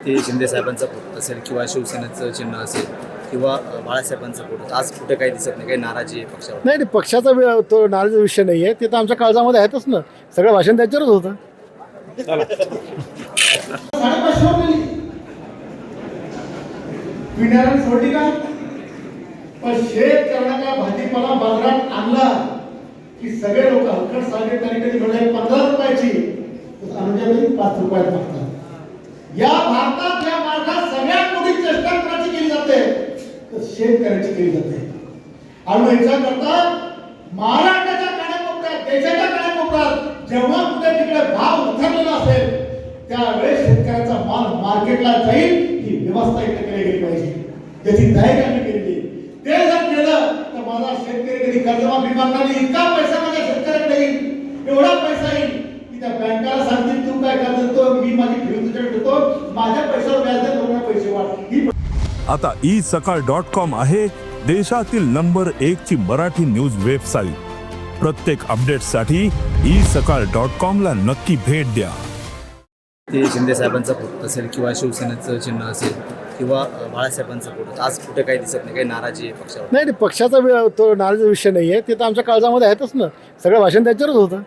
ते शिंदे साहेबांचा फोटो असेल किंवा शिवसेनेचं चिन्ह असेल किंवा बाळासाहेबांचा फोटो आज कुठे काही दिसत नाही काही नाराजी आहे पक्षावर? नाही नाही पक्षाचा वि- तो नाराजीचा विषय नाही आहे. ते तर आमच्या काळजामध्ये आहेतच ना. सगळं भाषण त्याच्यावरच होतं. पिण्याला सोडली का? पण शेत करणाऱ्या भाजीपाला बाजारात आणला की सगळे लोक हलकट सागे कधी कधी म्हणजे पंधरा रुपयाची. म्हणजे पाच रुपयात मागतात. या भारतात या मार्गात सगळ्यात मोठी चेष्टा कोणाची केली जाते? तर शेतकऱ्याची केली जाते. आणि याच्याकरता महाराष्ट्राच्या कानाकोपऱ्यात देशाच्या कानाकोपऱ्यात जेव्हा कुठे तिकडे भाव उतरलेला असेल त्यावेळेस शेतकऱ्याचा माल मार्केटला जाईल ही व्यवस्था इथे केली गेली पाहिजे. त्याची तयारी आम्ही केली ते जर केलं तर माझा शेतकरी कधी कर्जमाफी मागणार नाही इतका पैसा माझ्या शेतकऱ्याकडे येईल. एवढा पैसा येईल की त्या बँकाला सांगतील तू काय कर्ज देतो मी माझी ठेवी तुझ्याकडे देतो माझ्या व्याज दोन पैसे वाढ. ही आता ई सकाळ डॉट कॉम आहे देशातील नंबर एक ची मराठी न्यूज वेबसाईट. प्रत्येक अपडेटसाठी ई सकाळ डॉट कॉम ला नक्की भेट द्या. ते शिंदे साहेबांचा फोटो असेल किंवा शिवसेनेचं चिन्ह असेल किंवा बाळासाहेबांचा फोटो आज कुठे काही दिसत नाही काही नाराजी आहे पक्षावर? नाही नाही पक्षाचा वि- तो नाराजीचा विषय नाही आहे ते तर आमच्या काळजामध्ये आहेतच ना. सगळं भाषण त्याच्यावरच होतं.